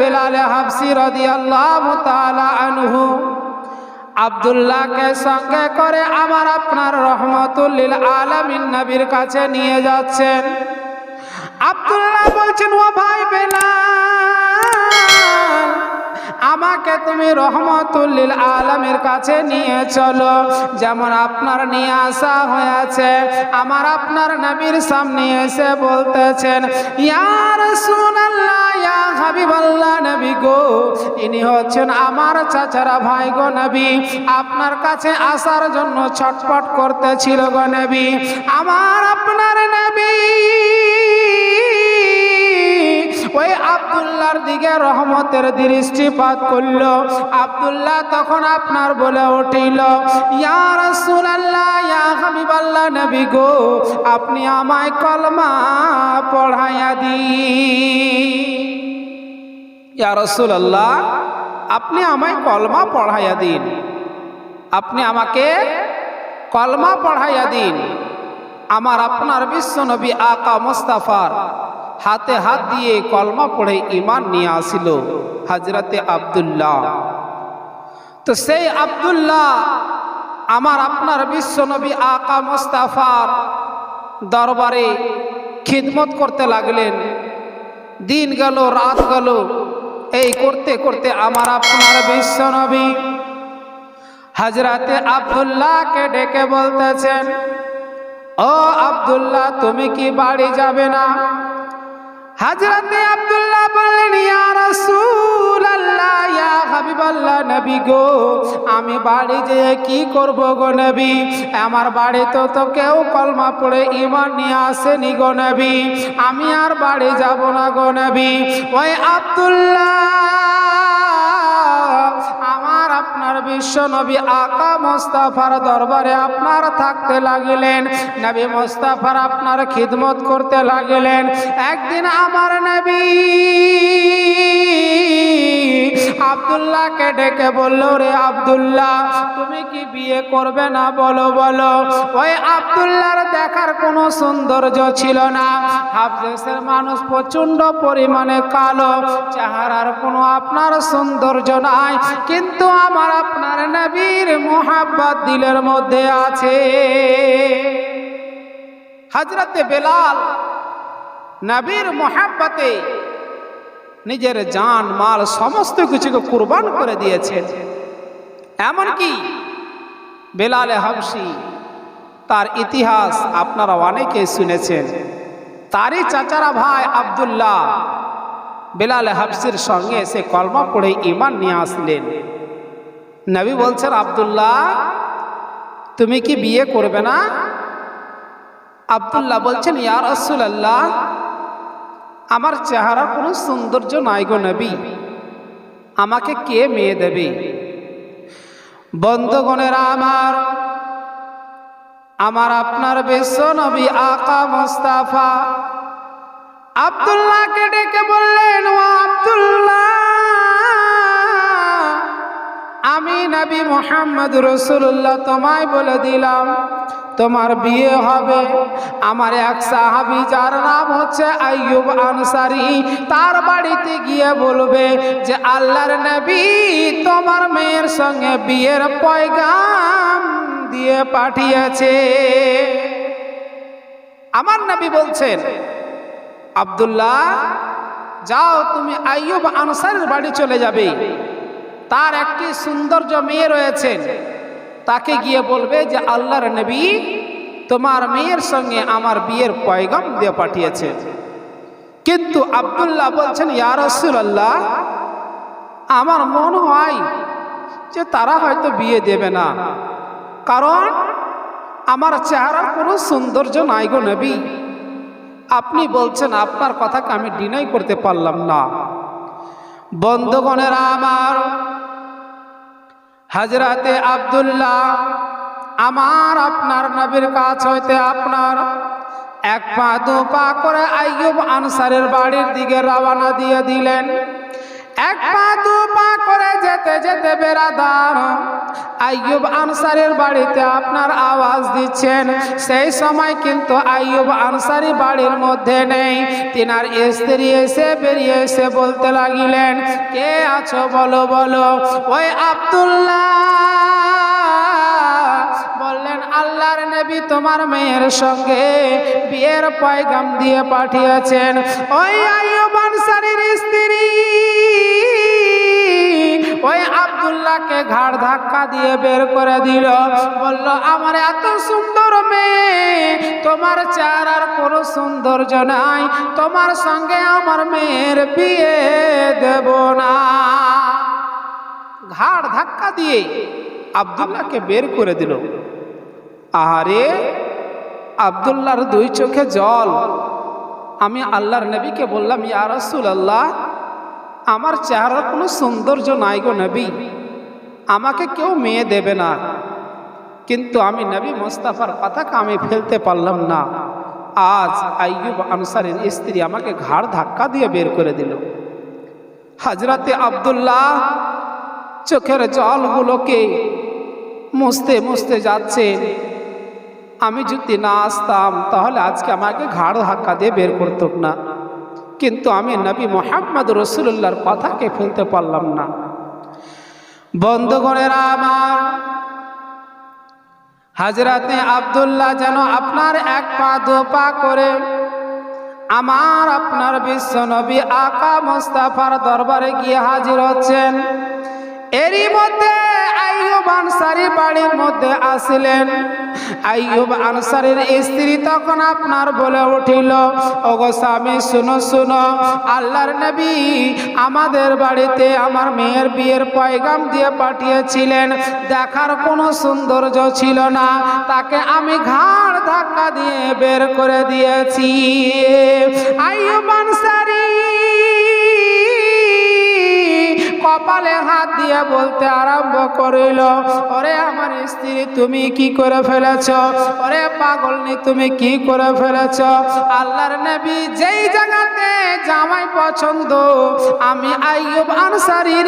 বেলাল সঙ্গে করে আমার আপনার রহমতুল্লিল আলামিন নবীর কাছে নিয়ে যাচ্ছেন। বলছেন, ও ভাই আমাকে তুমি রহমতুল্লিল আলমের কাছে নিয়ে চলো। যেমন আপনার নিয়ে আসা হয়েছে, আমার আপনার নবীর সামনে এসে বলতেছেন ইয়ার সুনাল্লাহ ইয়া হাবিবাল্লাহ নবী গো, ইনি হচ্ছেন আমার চাচারা ভাই গো নবী। আপনার কাছে আসার জন্য ছটপট করতেছিল গো নবী। আমার আপনার নবী। ওই আব্দুল্লাহর দিকে রহমতের দৃষ্টিপাত করল। আব্দুল্লাহ তখন আপনার বলে উঠিল, ইয়া রাসূলুল্লাহ, ইয়া হাবিবাল্লাহ নবী গো, আপনি আমায় কলমা পড়াইয়া দি ইয়া রাসূলুল্লাহ, আপনি আমায় কলমা পড়াইয়া দিন। আপনি আমাকে কলমা পড়াইয়া দিন। আমার আপনার বিশ্ব নবী আকা মোস্তাফার হাতে হাত দিয়ে কলমা পড়ে ইমান নিয়ে আসিল হাজরতে আব্দুল্লাহ। তো সেই আবদুল্লাহ আমার আপনার বিশ্ব নবী আকা মোস্তাফার দরবারে খিদমত করতে লাগলেন। দিন গেল, রাত গেল এই করতে করতে আমার আপনার বিশ্ব নবী হাজরাতে আব্দুল্লাহকে ডেকে বলতেছেন, ও আবদুল্লাহ, তুমি কি বাড়ি যাবে না? হাজরাতে আবদুল্লাহ বললেন, ইয়া রাসূলুল্লাহ ইয়া হাবিবাল্লাহ নবী গো। আমি বাড়ি যেয়ে কি করব গো নবী? আমার বাড়িতে তো কেউ কলমা পড়ে ঈমান নিয়ে আসেনি গো নবী। আমি আর বাড়ি যাব না গো নবী। ওই আব্দুল্লাহ, আমার আপনার বিশ্ব নবী আকা মোস্তাফার দরবারে আপনার থাকতে লাগিলেন। নবী মোস্তাফার আপনার খিদমত করতে লাগিলেন। একদিন আমার নবী আব্দুল্লাহকে ডেকে বলল, রে আব্দুল্লাহ, তুমি কি বিয়ে করবে না? বলো বলো। ওই আব্দুল্লাহর দেখার কোনো সৌন্দর্য ছিল না। হাফদেশের মানুষ প্রচণ্ড পরিমাণে কালো, চেহারার কোনো আপনার সৌন্দর্য নাই, কিন্তু আমার আপনার নবীর মোহাব্বত দিলের মধ্যে আছে। হজরতে বেলাল নবীর মোহাব্বতে নিজের জান, মাল, সমস্ত কিছুকে কুরবান করে দিয়েছেন এমনকি বেলালে হাবসি তার ইতিহাস আপনারা অনেকে শুনেছেন। তারই চাচারা ভাই আব্দুল্লাহ বেলাল হাবসির সঙ্গে এসে কলমা পড়ে ইমান নিয়ে আসলেন। নবী বলছেন, আবদুল্লাহ, তুমি কি বিয়ে করবে না? আব্দুল্লাহ বলছেন, ইয়া রসুল্লাহ আমার চেহারা কোনো সৌন্দর্য নাই গো নবী। আমাকে কে মেয়ে দেবে? বন্ধুগণেরা আমার আমার আপনার বিশ্ব নবী আকা মোস্তাফা। আব্দুল্লাহকে ডেকে বললেন, ও আব্দুল্লাহ, আমি নবী মোহাম্মদ রসুল্লাহ তোমায় বলে দিলাম তোমার বিয়ে হবে। আমার এক সাহাবি যার নাম হচ্ছে আইয়ুব আনসারি, তার বাড়িতে গিয়ে বলবে যে, আল্লাহর নবী তোমার মেয়ের সঙ্গে বিয়ের পয়গাম দিয়ে পাঠিয়েছে। আমার নবী বলছেন, আব্দুল্লাহ, যাও তুমি আইয়ুব আনসারের বাড়ি চলে যাবে। তার একটি সৌন্দর্য মেয়ে রয়েছেন। তাকে গিয়ে বলবে যে আল্লাহর নবী তোমার মেয়ের সঙ্গে আমার বিয়ের পয়গাম দিয়ে পাঠিয়েছে। কিন্তু আব্দুল্লাহ বলছেন ইয়ারসুল আল্লাহ আমার মন হয় যে তারা হয়তো বিয়ে দেবে না। কারণ আমার চেহারা কোনো সৌন্দর্য নাই গো নবী। আপনি বলছেন, আপনার কথাকে আমি ডিনাই করতে পারলাম না। বন্ধুগণেরা আমার হাজরাতে আবদুল্লাহ, আমার আপনার নবীর কাছ হইতে আপনার এক পা দু পা করে আইয়ুব আনসারের বাড়ির দিকে রওনা দিয়ে দিলেন। এক পা দু পা করে যেতে যেতে বেড়াদার আইয়ুব আনসারের বাড়িতে আপনার আওয়াজ দিচ্ছেন। সেই সময় কিন্তু আইয়ুব আনসারি বাড়ির মধ্যে নেই। তিনার স্ত্রী এসে বেরিয়ে এসে বলতে লাগিলেন, কে আছো বলো বলো? ওই আব্দুল্লাহ বললেন, আল্লাহর নবী তোমার মেয়ের সঙ্গে বিয়ের পয়গাম দিয়ে পাঠিয়েছেন। ওই আইয়ুব আনসারির স্ত্রী দিয়ে বের করে দিল। বলল, আমার এত সুন্দর মেয়ে, তোমার চেহারার কোনো সৌন্দর্য নাই। তোমার সঙ্গে আমার মেয়ের বিয়ে দেব না। ঘাড় ধাক্কা দিয়ে আব্দুল্লাহকে বের করে দিল। আহারে, আব্দুল্লাহর দুই চোখে জল। আমি আল্লাহর নবীকে বললাম, ইয়া রাসূল আল্লাহ আমার চেহারার কোনো সৌন্দর্য নাই গো নবী। আমাকে কেউ মেয়ে দেবে না। কিন্তু আমি নবী মোস্তাফার কথাকে আমি ফেলতে পারলাম না। আজ আইয়ুব আনসারের স্ত্রী আমাকে ঘাড় ধাক্কা দিয়ে বের করে দিল। হাজরাতে আব্দুল্লাহ, চোখের জলগুলোকে মুছতে মুছতে যাচ্ছে। আমি যদি না আসতাম, তাহলে আজকে আমাকে ঘাড় ধাক্কা দিয়ে বের করত না। কিন্তু আমি নবী মোহাম্মদ রসুল্লাহর কথাকে ফেলতে পারলাম না। বন্ধুগণেরা আমার। হাজরাতে আবদুল্লাহ যেন আপনার এক পা দু পা করে আমার আপনার বিশ্ব নবী আকা মোস্তাফার দরবারে গিয়ে হাজির হচ্ছেন। এরই মধ্যে বাড়ির মধ্যে আসিলেন। আইয়ুব আনসারির স্ত্রী তখন আপনার বলে উঠিল আল্লাহর নবী আমাদের বাড়িতে আমার মেয়ের বিয়ের পয়গাম দিয়ে পাঠিয়েছিলেন। দেখার কোনো সৌন্দর্য ছিল না। তাকে আমি ঘাড় ধাক্কা দিয়ে বের করে দিয়েছি। আইয়ুব আনসারি কপালে হাত দিয়ে বলতে আরম্ভ করিল, ওরে আমার স্ত্রী, তুমি কি করে ফেলেছ? ওরে পাগলনি তুমি কি করে ফেলেছ? আল্লাহর নবী যেই জায়গাতে জামাই পছন্দ, আমি আইয়ুব আনসারির